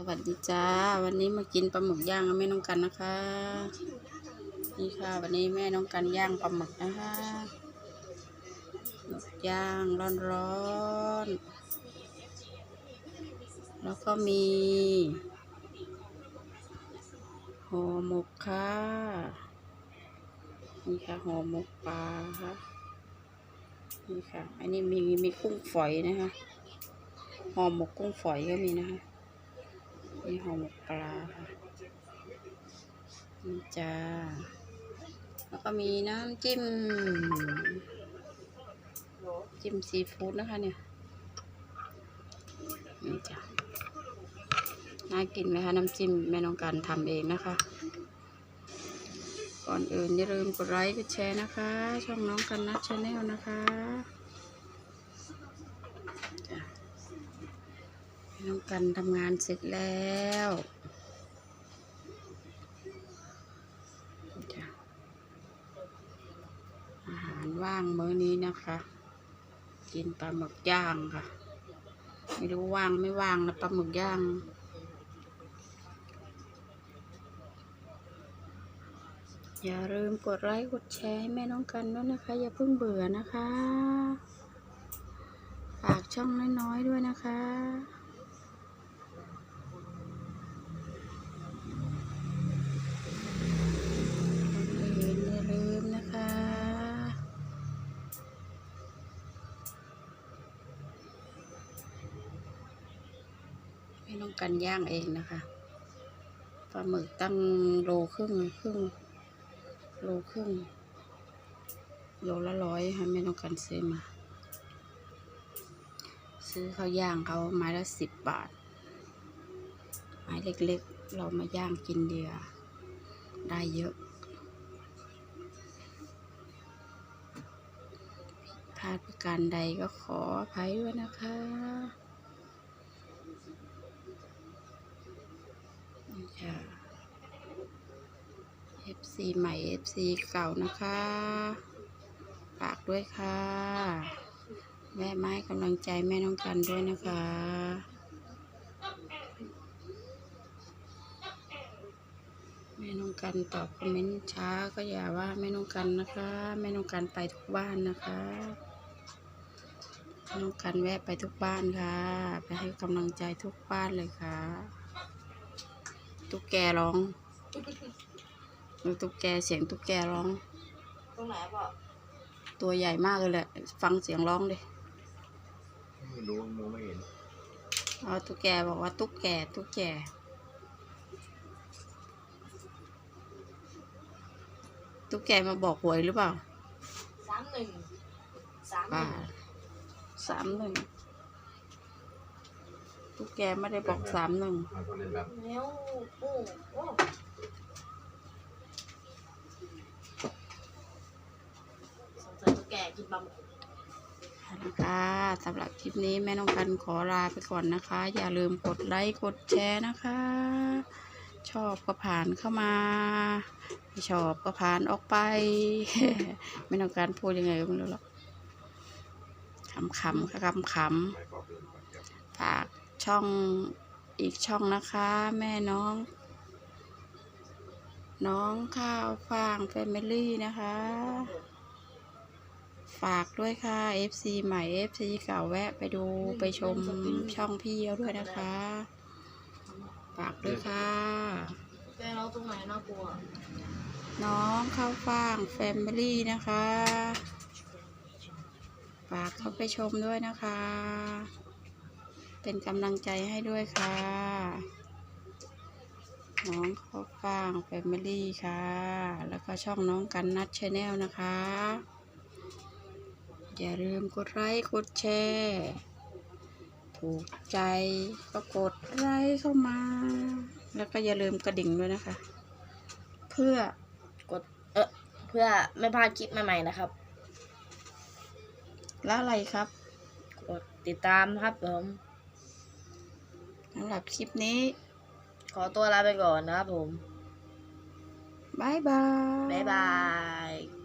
สวัสดีจ้า วันนี้มากินปลาหมึกย่างกับแม่น้องกันนะคะ นี่ค่ะ วันนี้แม่น้องกันย่างปลาหมึกนะคะหมึกย่างร้อนๆ แล้วก็มีห่อหมกค่ะนี่ค่ะห่อหมกปลาค่ะนี่ค่ะ อันนี้มีมีกุ้งฝอยนะคะห่อหมกกุ้งฝอยก็มีนะคะ มีห่อหมกปลาค่ะนี่จ้า แล้วก็มีน้ำจิ้ม จิ้มซีฟู้ดนะคะเนี่ย นี่จ้า น่ากินไหมคะน้ำจิ้มแม่น้องกันทำเองนะคะก่อนอื่นอย่าลืมกดไลค์กดแชร์นะคะ ช่องน้องกันนัทชาแนลนะคะ น้องกันทำงานเสร็จแล้วอาหารว่างมื้อนี้นะคะ กินปลาหมึกย่างค่ะ ไม่รู้ว่างไม่ว่างนะปลาหมึกย่างอย่าลืมกดไลค์กดแชร์ให้แม่น้องกันด้วยนะคะ อย่าเพิ่งเบื่อนะคะ ฝากช่องน้อยๆด้วยนะคะ น้องกันย่างเองนะคะปลาหมึกตั้งโลครึ่งครึ่งโลครึ่งโลละร้อยค่ะไม่ต้องการซื้อมา ซื้อเขาย่างเขาไม้ละสิบบาท ไม้เล็กๆ เรามาย่างกินเดียได้เยอะพลาดประการใดก็ขออภัยด้วยนะคะ ค่ะ FC ใหม่ FC เก่านะคะฝากด้วยค่ะแม่ไม้กำลังใจแม่น้องกันด้วยนะคะแม่น้องกันตอบคอมเมนต์ช้าก็อย่าว่าแม่น้องกันนะคะแม่น้องกันไปทุกบ้านนะคะแม่น้องกันแวะไปทุกบ้านค่ะ ไปให้กำลังใจทุกบ้านเลยค่ะ ตุ๊กแกร้องดูตุ๊กแกเสียงตุ๊กแกร้อง ตรงไหนพ่อตัวใหญ่มากเลยแหละ ฟังเสียงร้องดิไม่รู้มองไม่เห็นเอาตุ๊กแกบอกว่าตุ๊กแกตุ๊กแกตุ๊กแกมาบอกหวยหรือเปล่าสามหนึ่งสามหป่านึ่งสามหนึ่ง ตุ๊กแกไม่ได้บอกสามหนึ่งมาคนเล่นแบบแล้วโอ้โอ้สงสัยตุ๊กแกกินปลาหมึกนะคะสำหรับคลิปนี้แม่น้องกันขอลาไปก่อนนะคะ อย่าลืมกดไลค์กดแชร์นะคะ ชอบก็ผ่านเข้ามาไม่ชอบก็ผ่านออกไป ไม่ต้องการพูดยังไงก็ไม่รู้หรอกขำๆค่ะขำไปบอกเรื่องก่อนครับๆฝาก ช่องอีกช่องนะคะ แม่น้อง น้องข้าวฟางแฟมิลี่นะคะ ฝากด้วยค่ะ FC ใหม่ FC เก่าแวะไปดูไปชมช่องพี่เขาด้วยนะคะ ฝากด้วยค่ะตุ๊กแกเราตรงไหนน่ากลัว น้องข้าวฟ่างแฟมิลี่นะคะ ฝากเข้าไปชมด้วยนะคะ เป็นกำลังใจให้ด้วยค่ะ น้องข้าวฟ่างแฟมิลี่ค่ะ แล้วก็ช่องน้องกันนัดชาแนลนะคะ อย่าลืมกดไลค์กดแชร์ถูกใจก็กดไลค์เข้ามา แล้วก็อย่าลืมกระดิ่งด้วยนะคะ เพื่อกดเออเพื่อไม่พลาดคลิปใหม่ๆนะครับ แล้วอะไรครับ กดติดตามครับผมสำหรับคลิปนี้ ขอตัวลาไปก่อนนะครับผมบายบาย บ๊ายบาย